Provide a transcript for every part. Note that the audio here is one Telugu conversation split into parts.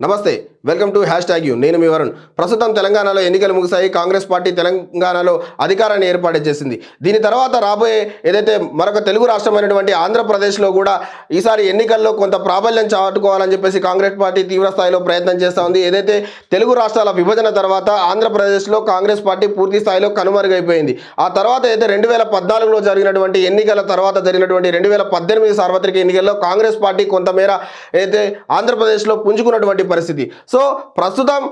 నమస్తే. Welcome to hashtag U. నేను మీ వరుణ్. ప్రస్తుతం తెలంగాణలో ఎన్నికలు ముగిశాయి. కాంగ్రెస్ పార్టీ తెలంగాణలో అధికారాన్ని ఏర్పాటు చేసింది. దీని తర్వాత రాబోయే ఏదైతే మరొక తెలుగు రాష్ట్రమైనటువంటి ఆంధ్రప్రదేశ్లో కూడా ఈసారి ఎన్నికల్లో కొంత ప్రాబల్యం చాటుకోవాలని చెప్పేసి కాంగ్రెస్ పార్టీ తీవ్ర స్థాయిలో ప్రయత్నం చేస్తూ ఉంది. ఏదైతే తెలుగు రాష్ట్రాల విభజన తర్వాత ఆంధ్రప్రదేశ్లో కాంగ్రెస్ పార్టీ పూర్తి స్థాయిలో కనుమరుగైపోయింది. ఆ తర్వాత అయితే రెండు వేల పద్నాలుగులో జరిగినటువంటి ఎన్నికల తర్వాత జరిగినటువంటి రెండు వేల పద్దెనిమిది సార్వత్రిక ఎన్నికల్లో కాంగ్రెస్ పార్టీ కొంతమేర అయితే ఆంధ్రప్రదేశ్లో పుంజుకున్నటువంటి పరిస్థితి. సో సో ప్రస్తుతం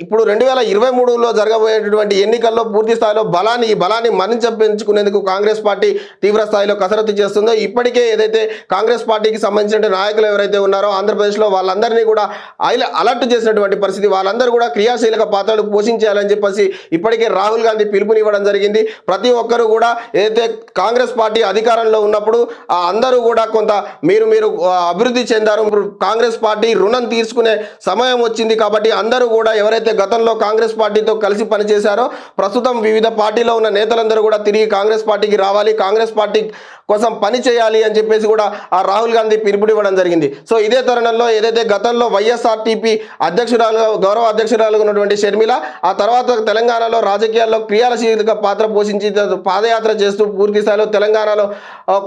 ఇప్పుడు రెండు వేల ఇరవై మూడులో జరగబోయేటటువంటి ఎన్నికల్లో పూర్తి స్థాయిలో బలాన్ని ఈ బలాన్ని మరింత పెంచుకునేందుకు కాంగ్రెస్ పార్టీ తీవ్ర స్థాయిలో కసరత్తు చేస్తుందో ఇప్పటికే ఏదైతే కాంగ్రెస్ పార్టీకి సంబంధించిన నాయకులు ఎవరైతే ఉన్నారో ఆంధ్రప్రదేశ్లో వాళ్ళందరినీ కూడా ఐల- అలర్ట్ చేసినటువంటి పరిస్థితి. వాళ్ళందరూ కూడా క్రియాశీలక పాత్రలు పోషించాలని చెప్పేసి ఇప్పటికే రాహుల్ గాంధీ పిలుపునివ్వడం జరిగింది. ప్రతి ఒక్కరూ కూడా ఏదైతే కాంగ్రెస్ పార్టీ అధికారంలో ఉన్నప్పుడు అందరూ కూడా కొంత మీరు మీరు అభివృద్ధి చెందారు. కాంగ్రెస్ పార్టీ రుణం తీసుకునే సమయం వచ్చింది కాబట్టి అందరూ కూడా ఎవరైతే గతంలో కాంగ్రెస్ పార్టీతో కలిసి పనిచేశారో ప్రస్తుతం వివిధ పార్టీలో ఉన్న నేతలందరూ కూడా తిరిగి కాంగ్రెస్ పార్టీకి రావాలి కాంగ్రెస్ పార్టీ కోసం పని చేయాలి అని చెప్పేసి కూడా ఆ రాహుల్ గాంధీ పిలుపునివ్వడం జరిగింది. సో ఇదే తరుణంలో ఏదైతే గతంలో వైఎస్ఆర్టీపీ అధ్యక్షురాలుగా గౌరవ అధ్యక్షురాలుగా ఉన్నటువంటి షర్మిల ఆ తర్వాత తెలంగాణలో రాజకీయాల్లో క్రియాశీలక పాత్ర పోషించి పాదయాత్ర చేస్తూ పూర్తి స్థాయిలో తెలంగాణలో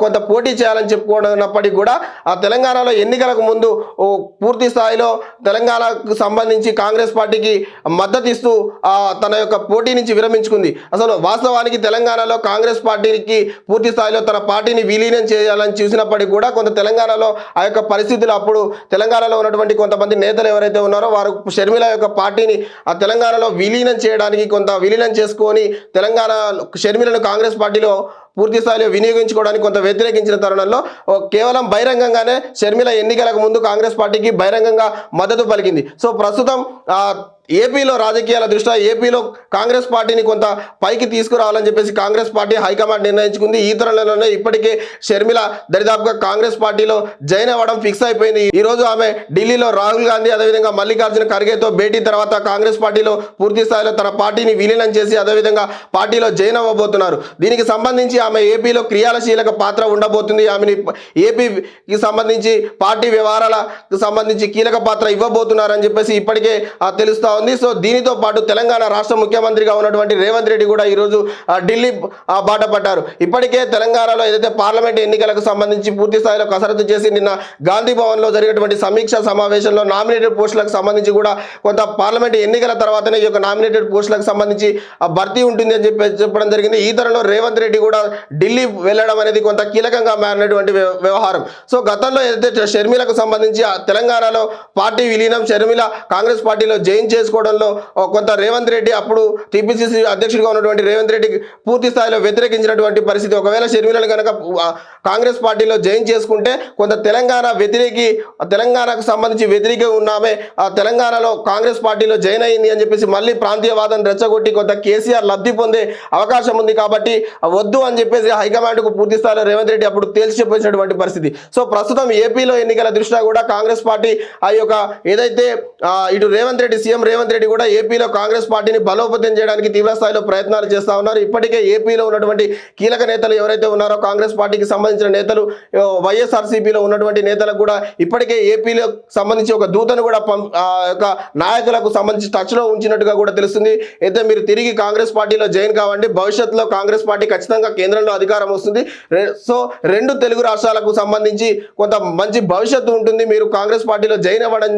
కొంత పోటీ చేయాలని చెప్పుకున్నప్పటికీ కూడా ఆ తెలంగాణలో ఎన్నికలకు ముందు పూర్తి స్థాయిలో తెలంగాణకు సంబంధించి కాంగ్రెస్ కాంగ్రెస్ పార్టీకి మద్దతు ఇస్తూ తన యొక్క పోటీ నుంచి విరమించుకుంది. అసలు వాస్తవానికి తెలంగాణలో కాంగ్రెస్ పార్టీకి పూర్తి స్థాయిలో తన పార్టీని విలీనం చేయాలని చూసినప్పటికీ కూడా కొంత తెలంగాణలో ఆ యొక్క పరిస్థితులు అప్పుడు తెలంగాణలో ఉన్నటువంటి కొంతమంది నేతలు ఎవరైతే ఉన్నారో వారు షర్మిల యొక్క పార్టీని ఆ తెలంగాణలో విలీనం చేయడానికి కొంత విలీనం చేసుకొని తెలంగాణ షర్మిలను కాంగ్రెస్ పార్టీలో పూర్తి స్థాయిలో వినియోగించుకోవడానికి కొంత వ్యతిరేకించిన తరుణంలో కేవలం బహిరంగంగానే షర్మిల ఎన్నికలకు ముందు కాంగ్రెస్ పార్టీకి బహిరంగంగా మద్దతు పలికింది. సో ప్రస్తుతం ఏపీలో రాజకీయాల దృష్ట్యా ఏపీలో కాంగ్రెస్ పార్టీని కొంత పైకి తీసుకురావాలని చెప్పేసి కాంగ్రెస్ పార్టీ హైకమాండ్ నిర్ణయించుకుంది. ఈ తరుణంలోనే ఇప్పటికే షర్మిల దరిదాపుగా కాంగ్రెస్ పార్టీలో జాయిన్ అవ్వడం ఫిక్స్ అయిపోయింది. ఈ రోజు ఆమె ఢిల్లీలో రాహుల్ గాంధీ అదేవిధంగా మల్లికార్జున ఖర్గేతో భేటీ తర్వాత కాంగ్రెస్ పార్టీలో పూర్తి స్థాయిలో తన పార్టీని విలీనం చేసి అదేవిధంగా పార్టీలో జాయిన్ అవ్వబోతున్నారు. దీనికి సంబంధించి ఆమె ఏపీలో క్రియాశీలక పాత్ర ఉండబోతుంది. ఆమెని ఏపీకి సంబంధించి పార్టీ వ్యవహారాలకు సంబంధించి కీలక పాత్ర ఇవ్వబోతున్నారని చెప్పేసి ఇప్పటికే ఆ, తెలుస్తా ఉంది. సో దీనితో పాటు తెలంగాణ రాష్ట్ర ముఖ్యమంత్రిగా ఉన్నటువంటి రేవంత్ రెడ్డి కూడా ఈరోజు ఢిల్లీ బాట పట్టారు. ఇప్పటికే తెలంగాణలో ఏదైతే పార్లమెంట్ ఎన్నికలకు సంబంధించి పూర్తి స్థాయిలో కసరత్తు చేసి నిన్న గాంధీ భవన్లో జరిగినటువంటి సమీక్ష సమావేశంలో నామినేటెడ్ పోస్టులకు సంబంధించి కూడా కొంత పార్లమెంట్ ఎన్నికల తర్వాతనే ఈ యొక్క నామినేటెడ్ పోస్టులకు సంబంధించి ఆ భర్తీ ఉంటుంది అని చెప్పి చెప్పడం జరిగింది. ఈ తరంలో రేవంత్ రెడ్డి కూడా ఢిల్లీ వెళ్ళడం అనేది కొంత కీలకంగా మారినటువంటి వ్య- వ్యవహారం. సో గతంలో ఏదైతే షర్మిలకు సంబంధించి ఆ తెలంగాణలో పార్టీ విలీనం షర్మిల కాంగ్రెస్ పార్టీలో జైన్ చేసుకోవడంలో కొంత రేవంత్ రెడ్డి అప్పుడు టీపీసీసీ అధ్యక్షుడిగా ఉన్నటువంటి రేవంత్ రెడ్డి పూర్తి స్థాయిలో వ్యతిరేకించినటువంటి పరిస్థితి. ఒకవేళ షర్మిలను కనుక కాంగ్రెస్ పార్టీలో జాయిన్ చేసుకుంటే కొంత తెలంగాణ వ్యతిరేకి తెలంగాణకు సంబంధించి వ్యతిరేక ఉన్నామే ఆ తెలంగాణలో కాంగ్రెస్ పార్టీలో జాయిన్ అయింది అని చెప్పేసి మళ్ళీ ప్రాంతీయవాదం రెచ్చగొట్టి కొంత కేసీఆర్ లబ్ధి పొందే అవకాశం ఉంది కాబట్టి వద్దు అని చెప్పేసి హైకమాండ్కు పూర్తి స్థాయిలో రేవంత్ రెడ్డి అప్పుడు తేల్చి చెప్పేసినటువంటి పరిస్థితి. సో ప్రస్తుతం ఏపీలో ఎన్నికల దృష్ట్యా కూడా కాంగ్రెస్ పార్టీ ఆ యొక్క ఏదైతే ఇటు రేవంత్ రెడ్డి సీఎం రేవంత్ రెడ్డి కూడా ఏపీలో కాంగ్రెస్ పార్టీని బలోపేతం చేయడానికి తీవ్ర స్థాయిలో ప్రయత్నాలు చేస్తా ఉన్నారు. ఇప్పటికే ఏపీలో ఉన్నటువంటి కీలక నేతలు ఎవరైతే ఉన్నారో కాంగ్రెస్ పార్టీకి సంబంధించిన నేతలు వైఎస్ఆర్సీపీలో ఉన్నటువంటి నేతలకు కూడా ఇప్పటికే ఏపీలో సంబంధించి ఒక దూతను కూడా యొక్క నాయకులకు సంబంధించి టచ్లో ఉంచినట్టుగా కూడా తెలుస్తుంది. అయితే మీరు తిరిగి కాంగ్రెస్ పార్టీలో జాయిన్ కావండి. భవిష్యత్తులో కాంగ్రెస్ పార్టీ ఖచ్చితంగా కేంద్రంలో అధికారం వస్తుంది. సో రెండు తెలుగు రాష్ట్రాలకు సంబంధించి కొంత మంచి భవిష్యత్తు ఉంటుంది. మీరు కాంగ్రెస్ పార్టీలో జాయిన్ అవ్వడం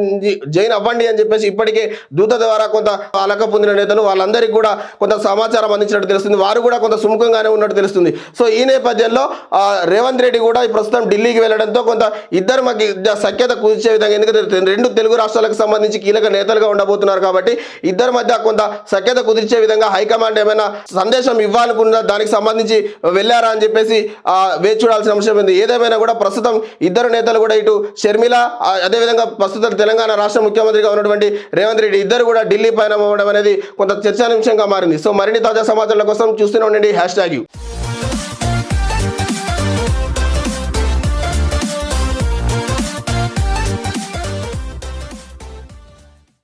జాయిన్ అవ్వండి అని చెప్పేసి ఇప్పటికే దూత ద్వారా కొంత అలక పొందిన నేతలు వాళ్ళందరికీ కూడా కొంత సమాచారం అందించినట్టు తెలుస్తుంది. వారు కూడా కొంత సుముఖంగానే ఉన్నట్టు తెలుస్తుంది. సో ఈ నేపథ్యంలో ఆ, రేవంత్ రెడ్డి కూడా ప్రస్తుతం ఢిల్లీకి వెళ్ళడంతో కొంత ఇద్దరు మధ్య సఖ్యత కుదిర్చే విధంగా ఎందుకంటే రెండు తెలుగు రాష్ట్రాలకు సంబంధించి కీలక నేతలుగా ఉండబోతున్నారు కాబట్టి ఇద్దరి మధ్య కొంత సఖ్యత కుదిర్చే విధంగా హైకమాండ్ ఏమైనా సందేశం ఇవ్వాలనుకున్న దానికి సంబంధించి వెళ్ళారా అని చెప్పేసి వేచి చూడాల్సిన అంశం ఉంది. ఏదేమైనా కూడా ప్రస్తుతం ఇద్దరు నేతలు కూడా ఇటు షర్మిల అదేవిధంగా ప్రస్తుతం తెలంగాణ రాష్ట్ర ముఖ్యమంత్రిగా ఉన్నటువంటి రేవంత్ రెడ్డి ఇద్దరు కూడా ఢిల్లీ పైన అవ్వడం అనేది కొంత చర్చాంశంగా మారింది. సో మరిన్ని తాజా సమాచారాల కోసం చూస్తూనే ఉండండి. Hash tag you